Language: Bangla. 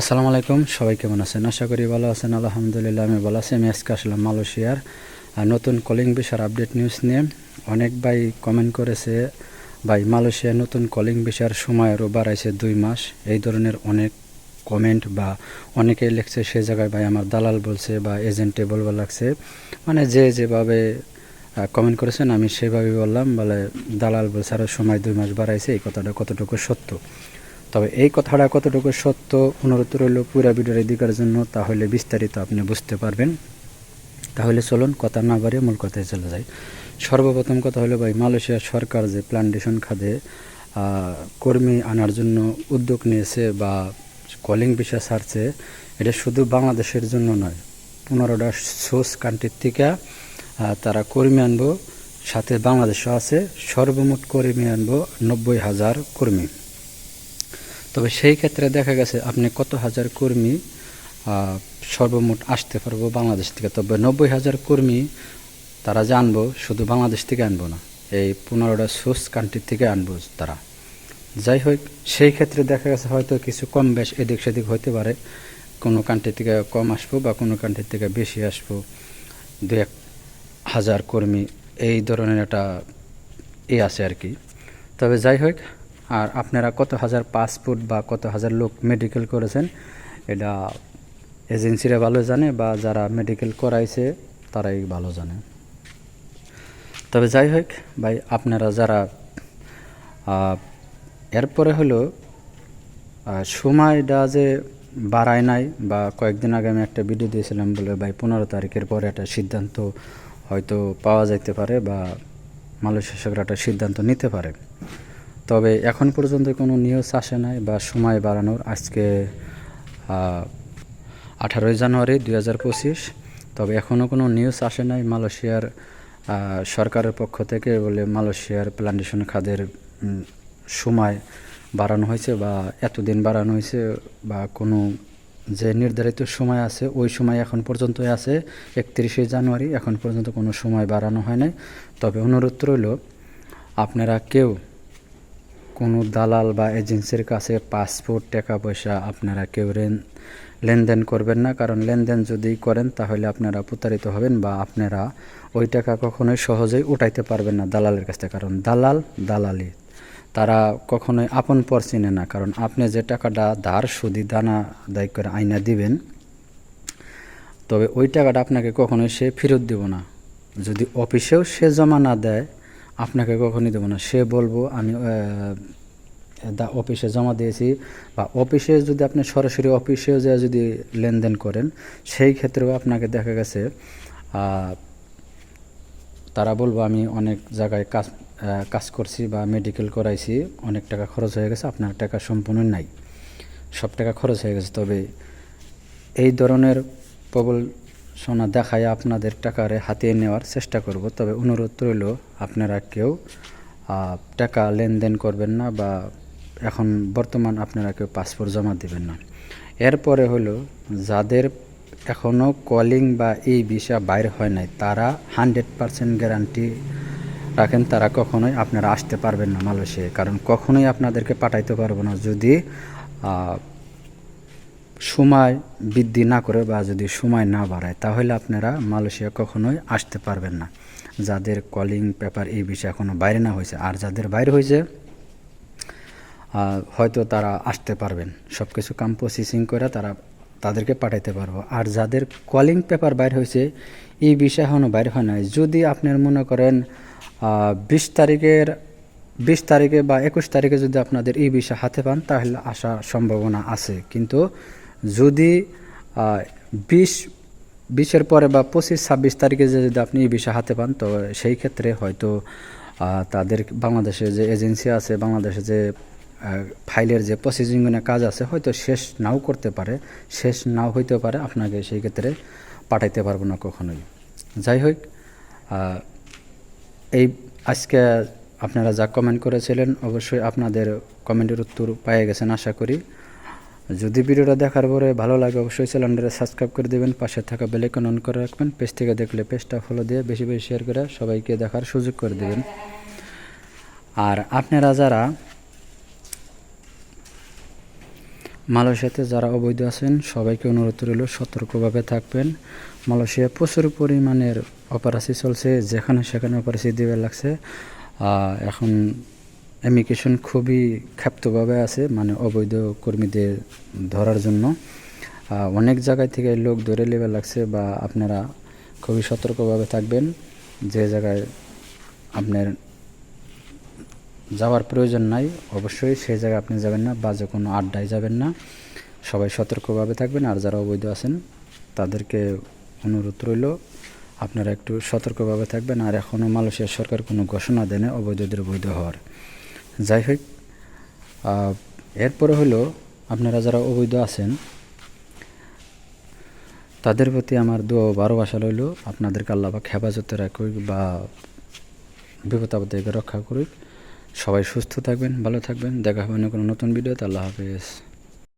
আসসালামু আলাইকুম, সবাই কেমন আছেন? আশা করি ভালো আছেন, আলহামদুলিল্লাহ আমি ভালো আছি। আমি আজকে আসলাম মালয়েশিয়ার আর নতুন কলিং বিষয়ের আপডেট নিউজ নিয়ে। অনেক ভাই কমেন্ট করেছে, ভাই মালয়েশিয়ার নতুন কলিং বিষয়ের সময় আরও বাড়াইছে দুই মাস। এই ধরনের অনেক কমেন্ট বা অনেকেই লিখছে, সে জায়গায় ভাই আমার দালাল বলছে বা এজেন্টে বলবার লাগছে। মানে যে যেভাবে কমেন্ট করেছেন, আমি সেভাবেই বললাম, বলে দালাল বলছে আরও সময় দুই মাস বাড়াইছে, এই কথাটা কতটুকু সত্য? তবে এই কথাটা কতটুকু সত্য, অনুরোধ রইল পুরা ভিডিওর দিকের জন্য, তাহলে বিস্তারিত আপনি বুঝতে পারবেন। তাহলে চলুন, কথা না বাড়িয়ে মূল কথায় চলে যাই। সর্বপ্রথম কথা হলো ভাই মালয়েশিয়ার সরকার যে প্লান্টেশন খাদে কর্মী আনার জন্য উদ্যোগ নিয়েছে বা কলিং বিষয় ছাড়ছে, এটা শুধু বাংলাদেশের জন্য নয়, পনেরোটা সোর্স কান্ট্রির থেকে তারা কর্মী আনব, সাথে বাংলাদেশও আছে, সর্বমোট কর্মী আনব নব্বই হাজার কর্মী। তবে সেই ক্ষেত্রে দেখা গেছে আপনি কত হাজার কর্মী সর্বমোট আসতে পারব বাংলাদেশ থেকে। তবে নব্বই হাজার কর্মী তারা জানব, শুধু বাংলাদেশ থেকে আনব না, এই পনেরোটা সোর্স কান্ট্রি থেকে আনব তারা। যাই হোক, সেই ক্ষেত্রে দেখা গেছে হয়তো কিছু কম বেশ এদিক সেদিক হতে পারে। কোনো কান্ট্রি থেকে কম আসব বা কোনো কান্ট্রি থেকে বেশি আসব। দু এক হাজার কর্মী, এই ধরনের একটা এ আছে আর কি। তবে যাই হোক আর আপনারা কত হাজার পাসপোর্ট বা কত হাজার লোক মেডিকেল করেছেন, এটা এজেন্সিরা ভালো জানে বা যারা মেডিকেল করাইছে, তারাই ভালো জানে। তবে যাই হোক, ভাই, আপনারা যারা এরপরে হলো সময়টা যে বাড়ায় নাই বা কয়েকদিন আগে আমি একটা ভিডিও দিয়েছিলাম বলে, ভাই, পনেরো তারিখের পরে একটা সিদ্ধান্ত হয়তো পাওয়া যাইতে পারে বা মালয়েশিয়া সরকার একটা সিদ্ধান্ত নিতে পারে। তবে এখন পর্যন্ত কোনো নিউজ আসে নাই বা সময় বাড়ানোর। আজকে আঠারোই জানুয়ারি দুই হাজার পঁচিশ। তবে এখনও কোনো নিউজ আসে নাই মালয়েশিয়ার সরকারের পক্ষ থেকে বলে মালয়েশিয়ার প্লান্টেশন খাদের সময় বাড়ানো হয়েছে বা এতদিন বাড়ানো হয়েছে বা কোনো যে নির্ধারিত সময় আছে, ওই সময় এখন পর্যন্ত আছে। একত্রিশে জানুয়ারি, এখন পর্যন্ত কোনো সময় বাড়ানো হয় নাই। তবে অনুরোধ রইল, আপনারা কেউ কোনো দালাল বা এজেন্সির কাছে পাসপোর্ট টাকা পয়সা আপনারা কেউ লেনদেন করবেন না। কারণ লেনদেন যদি করেন, তাহলে আপনারা প্রতারিত হবেন বা আপনারা ওই টাকা কখনোই সহজেই উঠাইতে পারবেন না দালালের কাছ থেকে। কারণ দালাল দালালি। তারা কখনোই আপন পর চিনে না। কারণ আপনি যে টাকাটা ধার, সুদি দানা দায়ী করে আইনা দিবেন, তবে ওই টাকাটা আপনাকে কখনোই সে ফেরত দেব না। যদি অফিসেও সে জমা না দেয় আপনাকে কখনই দেবো না। সে বলব, আমি দা অফিসে জমা দিয়েছি বা অফিসে যদি আপনি সরাসরি অফিসেও যা যদি লেনদেন করেন, সেই ক্ষেত্রেও আপনাকে দেখা গেছে তারা বলব, আমি অনেক জায়গায় কাজ কাজ করছি বা মেডিকেল করাইছি, অনেক টাকা খরচ হয়ে গেছে, আপনার টাকা সম্পূর্ণ নাই। সব টাকা খরচ হয়ে গেছে। তবে এই ধরনের প্রবলসনা দেখায় আপনাদের টাকারে হাতিয়ে নেওয়ার চেষ্টা করব। তবে অনুরোধ রইল, আপনারা কেউ টাকা লেনদেন করবেন না বা এখন বর্তমান আপনারা কেউ পাসপোর্ট জমা দিবেন না। এরপরে হলো যাদের এখনও কলিং বা এই বিষয় বাইর হয় নাই, তারা হান্ড্রেড পারসেন্ট গ্যারান্টি রাখেন, তারা কখনোই আপনারা আসতে পারবেন না মালয়েশিয়ায়। কারণ কখনোই আপনাদেরকে পাঠাইতে পারব না। যদি সময় বৃদ্ধি না করে বা যদি সময় না বাড়ায়, তাহলে আপনারা মালয়েশিয়া কখনোই আসতে পারবেন না। যাদের কলিং পেপার এই বিষয়ে এখনও বাইরে না হয়েছে, আর যাদের বাইরে হয়েছে হয়তো তারা আসতে পারবেন। সব কিছু কাম প্রসেসিং করে তারা তাদেরকে পাঠাইতে পারব। আর যাদের কলিং পেপার বাইর হয়েছে, এই বিষয় এখনও বাইর হয় নাই। যদি আপনার মনে করেন বিশ তারিখের, বিশ তারিখে বা একুশ তারিখে যদি আপনাদের এই বিষয় হাতে পান, তাহলে আসার সম্ভাবনা আছে। কিন্তু যদি বিশ, বিশের পরে বা পঁচিশ, ছাব্বিশ তারিখে যে যদি আপনি এই বিষয় হাতে পান, তো সেই ক্ষেত্রে হয়তো তাদের বাংলাদেশে যে এজেন্সি আছে, বাংলাদেশে যে ফাইলের যে প্রসেসিংয়ের কাজ আছে, হয়তো শেষ নাও করতে পারে, শেষ নাও হইতে পারে, আপনাকে সেই ক্ষেত্রে পাঠাইতে পারব না কখনোই। যাই হোক এই আজকে আপনারা যা কমেন্ট করেছিলেন, অবশ্যই আপনাদের কমেন্টের উত্তর পেয়ে গেছেন, আশা করি। যদি ভিডিওটা দেখার পরে ভালো লাগে, অবশ্যই চ্যানেলটা সাবস্ক্রাইব করে দেবেন, পাশে থাকা বেলাইকন অন করে রাখবেন পেজ থেকে দেখলে পেজটা ফলো দিয়ে বেশি বেশি শেয়ার করে সবাইকে দেখার সুযোগ করে দেবেন। আর আপনারা যারা মালয়েশিয়াতে যারা অবৈধ আছেন, সবাইকে অনুরোধ রইল, সতর্কভাবে থাকবেন। মালয়েশিয়া প্রচুর পরিমাণের অপারেশি চলছে, যেখানে সেখানে অপারেশি দিবে লাগছে। এখন ইমিগ্রেশন খুবই ক্ষাপ্তভাবে আছে মানে অবৈধ কর্মীদের ধরার জন্য। অনেক জায়গায় থেকে লোক ধরে নেবে লাগছে বা আপনারা খুবই সতর্কভাবে থাকবেন। যে জায়গায় আপনার যাওয়ার প্রয়োজন নাই, অবশ্যই সেই জায়গায় আপনি যাবেন না বা যে কোনো আড্ডায় যাবেন না, সবাই সতর্কভাবে থাকবেন। আর যারা অবৈধ আছেন, তাদেরকে অনুরোধ রইল, আপনারা একটু সতর্কভাবে থাকবেন। আর এখনও মালয়েশিয়া সরকার কোনো ঘোষণা দেয় না অবৈধদের বৈধ হওয়ার। যাই হোক এরপরে হলো আপনারা যারা অবৈধ আছেন, তাদের প্রতি আমার দু বারো ভাষা রইল। আপনাদেরকে আল্লাহ বা হেফাজতে রাখুক বা বিপদ আপদকে রক্ষা করুক। সবাই সুস্থ থাকবেন, ভালো থাকবেন। দেখা হবে অন্য কোনো নতুন ভিডিওতে। আল্লাহ হাফেজ।